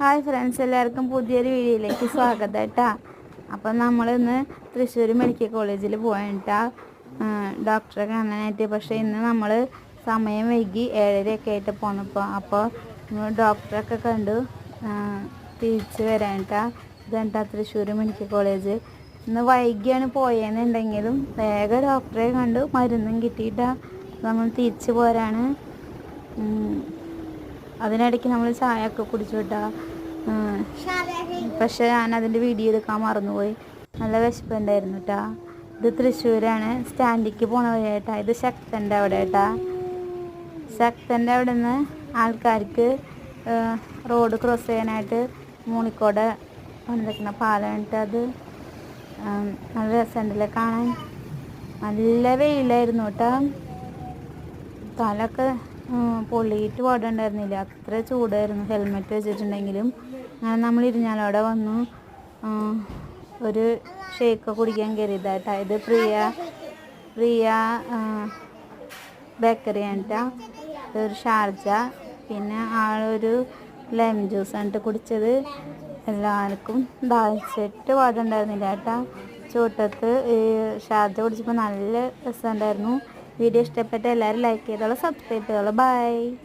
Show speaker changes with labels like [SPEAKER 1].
[SPEAKER 1] Hi friends എല്ലാവർക്കും പുതിയൊരു വീഡിയോയിലേക്ക് സ്വാഗതം കേട്ടാ അപ്പം നമ്മളിന്ന് തൃശ്ശൂർ മെഡിക്കൽ കോളേജിൽ പോയിട്ടാ ഡോക്ടറെ കാണാനായിട്ട്. പക്ഷേ ഇന്ന് നമ്മൾ സമയം വൈകി ഏഴരയൊക്കെ ആയിട്ട് പോന്നപ്പോൾ അപ്പോൾ ഡോക്ടറൊക്കെ കണ്ടു. തിരിച്ചു വരാനിട്ടാ ഇതാ തൃശ്ശൂർ മെഡിക്കൽ കോളേജ്. ഇന്ന് വൈകിയാണ് പോയെന്നുണ്ടെങ്കിലും വേഗം ഡോക്ടറെ കണ്ടു. മരുന്നും കിട്ടിയിട്ടാ. നമ്മൾ തിരിച്ചു പോരാണ്. അതിനിടയ്ക്ക് നമ്മൾ ചായ ഒക്കെ കുടിച്ചു വിട്ടാ പക്ഷെ ഞാൻ അതിന്റെ വീഡിയോ എടുക്കാൻ മറന്നുപോയി. നല്ല വിശപ്പുണ്ടായിരുന്നു കേട്ടാ ഇത് തൃശ്ശൂരാണ്. സ്റ്റാൻഡിക്ക് പോണ വഴിയേട്ടാ ഇത് ശക്തന്റെ അവിടെ കേട്ടാ ശക്തന്റെ അവിടെ നിന്ന് ആൾക്കാർക്ക് റോഡ് ക്രോസ് ചെയ്യാനായിട്ട് മൂണിക്കോട് വന്നിരിക്കുന്ന പാലമിട്ട് അത്. നല്ല രസമുണ്ടല്ലേ കാണാൻ? നല്ല വെയിലായിരുന്നു കേട്ടോ തലൊക്കെ പൊള്ളിയിട്ട് പാടുണ്ടായിരുന്നില്ല. അത്ര ചൂടായിരുന്നു. ഹെൽമെറ്റ് വെച്ചിട്ടുണ്ടെങ്കിലും. അങ്ങനെ നമ്മൾ ഇരിഞ്ഞാലവിടെ വന്നു. ഒരു ഷേക്ക് കുടിക്കാൻ കയറിയതാട്ടാ ഇത് പ്രിയ പ്രിയ ബേക്കറി കേട്ടോ ഒരു ഷാർജ. പിന്നെ ആളൊരു ലെമൺ ജ്യൂസ് ആയിട്ട് കുടിച്ചത്. എല്ലാവർക്കും ദാഹിച്ചിട്ട് പാടുണ്ടായിരുന്നില്ല കേട്ടാ. ചൂട്ടത്ത് ഷാർജ കുടിച്ചപ്പോൾ നല്ല രസമുണ്ടായിരുന്നു. വീഡിയോ ഇഷ്ടപ്പെട്ട എല്ലാവരും ലൈക്ക് ചെയ്തോളൂ സബ്സ്ക്രൈബ് ചെയ്തോളൂ. ബൈ